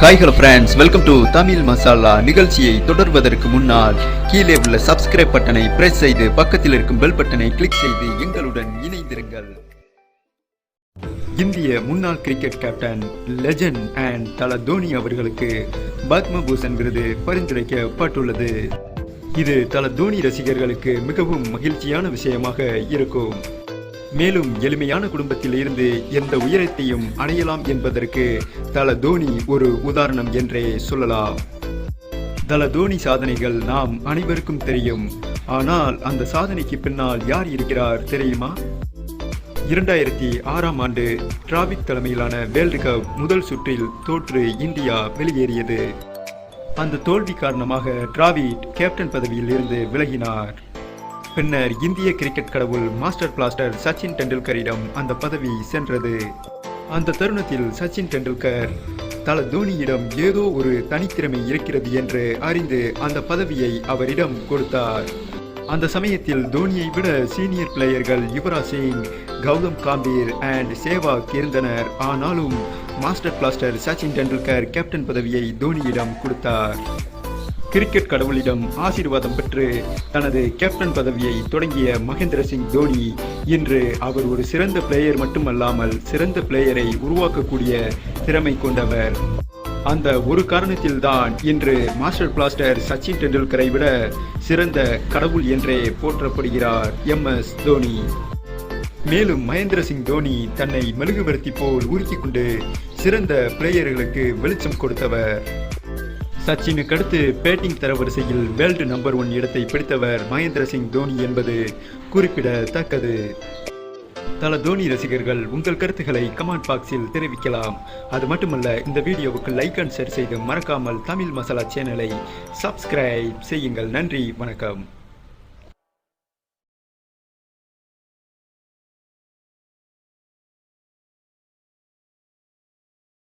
Hi hello friends welcome to Tamil Masala நிகழ்ச்சியை தொடர்வதற்கு முன்னால் கீழே உள்ள சப்ஸ்கிரைப் பட்டனை பிரஸ் செய்து பக்கத்தில் இருக்கும் பெல் பட்டனை கிளிக் செய்து எங்களுடன் இணைந்திருங்கள். இந்திய முன்னாள் கிரிக்கெட் கேப்டன் லெஜண்ட் அண்ட் தல தோனி அவர்களுக்கு பத்மபூஷன் விருது பரிந்துரைக்கப்பட்டுள்ளது. இது தல தோனி ரசிகர்களுக்கு மிகவும் மகிழ்ச்சியான விஷயமாக இருக்கும். மேலும் எளிமையான குடும்பத்தில் இருந்து எந்த உயரத்தையும் அடையலாம் என்பதற்கு தல தோனி ஒரு உதாரணம் என்றே சொல்லலாம். தல தோனி சாதனைகள் நாம் அனைவருக்கும் தெரியும். ஆனால் அந்த சாதனைக்கு பின்னால் யார் இருக்கிறார் தெரியுமா? இரண்டாயிரத்தி ஆறாம் ஆண்டு டிராவிட் தலைமையிலான வேர்ல்டு கப் முதல் சுற்றில் தோற்று இந்தியா வெளியேறியது. அந்த தோல்வி காரணமாக டிராவிட் கேப்டன் பதவியில் இருந்து விலகினார். பின்னர் இந்திய கிரிக்கெட் கடவுள் மாஸ்டர் பிளாஸ்டர் சச்சின் டெண்டுல்கரிடம் அந்த பதவி சென்றது. அந்த தருணத்தில் சச்சின் டெண்டுல்கர் தல தோனியிடம் ஏதோ ஒரு தனித்திறமை இருக்கிறது என்று அறிந்து அந்த பதவியை அவரிடம் கொடுத்தார். அந்த சமயத்தில் தோனியை விட சீனியர் பிளேயர்கள் யுவராஜ் சிங் கௌதம் காம்பீர் அண்ட் சேவாக் இருந்தனர். ஆனாலும் master blaster Sachin Tendulkar captain பதவியை தோனியிடம் கொடுத்தார். கிரிக்கெட் கடவுளிடம் ஆசீர்வாதம் பெற்று தனது கேப்டன் பதவியை தொடங்கிய மகேந்திர சிங் தோனி இன்று அவர் ஒரு சிறந்த பிளேயர் மட்டுமல்லாமல் சிறந்த பிளேயரை உருவாக்கக்கூடிய திறமை கொண்டவர். அந்த ஒரு காரணத்தில்தான் இன்று மாஸ்டர் பிளாஸ்டர் சச்சின் டெண்டுல்கரை விட சிறந்த கடவுள் என்றே போற்றப்படுகிறார் எம் எஸ் தோனி. மேலும் மகேந்திர சிங் தோனி தன்னை மெழுகுவர்த்தி போல் உருக்கிக் கொண்டு சிறந்த பிளேயர்களுக்கு வெளிச்சம் கொடுத்தவர். சச்சினுக்கு அடுத்து பேட்டிங் தரவரிசையில் வேர்ல்டு நம்பர் ஒன் இடத்தை பிடித்தவர் மகேந்திர சிங் தோனி என்பது குறிப்பிடத்தக்கது. தல தோனி ரசிகர்கள் உங்கள் கருத்துக்களை கமெண்ட் பாக்ஸில் தெரிவிக்கலாம். அது மட்டுமல்ல இந்த வீடியோவுக்கு லைக் அண்ட் ஷேர் செய்து மறக்காமல் தமிழ் மசாலா சேனலை சப்ஸ்கிரைப் செய்யுங்கள். நன்றி வணக்கம்.